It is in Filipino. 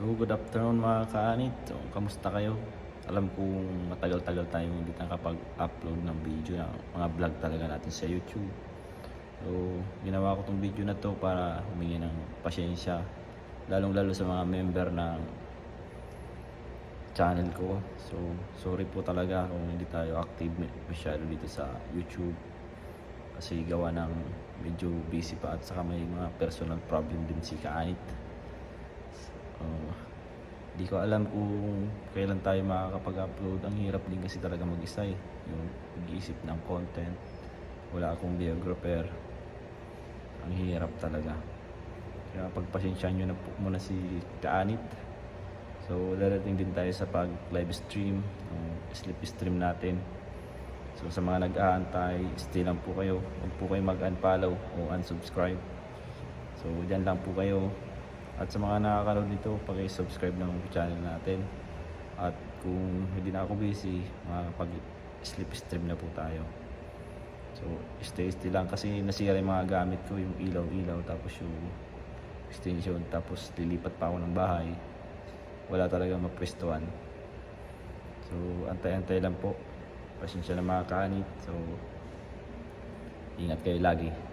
So, good afternoon mga kaanit. So, kamusta kayo? Alam kong matagal-tagal tayong hindi nakapag-upload ng video ng mga vlog talaga natin sa YouTube. So, ginawa ko tong video na to para humingi ng pasyensya. Lalong-lalo sa mga member ng channel ko. So, sorry po talaga kung hindi tayo active masyado dito sa YouTube. Kasi gawa ng medyo busy pa at saka may mga personal problem din si Kaanit. Di ko alam kung kailan tayo makakapag-upload. Ang hirap din kasi talaga mag-isa eh. Yung mag-iisip ng content. Wala akong biographer. Ang hirap talaga. Kaya pagpasensyahan nyo na po muna si Kaanit. So darating din tayo sa pag live stream, yung sleep stream natin. So sa mga nag-aantay, stay lang po kayo. Huwag po kayo mag-unfollow o unsubscribe. So dyan lang po kayo. At sa mga nakakanood nito, paki-subscribe ng channel natin. At kung hindi na ako busy, makakapag-sleep stream na po tayo. So, stay still lang kasi nasira yung mga gamit ko, yung ilaw-ilaw, tapos yung extension, tapos lilipat pa ako ng bahay. Wala talaga mapwestuhan. So, antay-antay lang po. Pasensya na mga kaanit. So, ingat kayo lagi.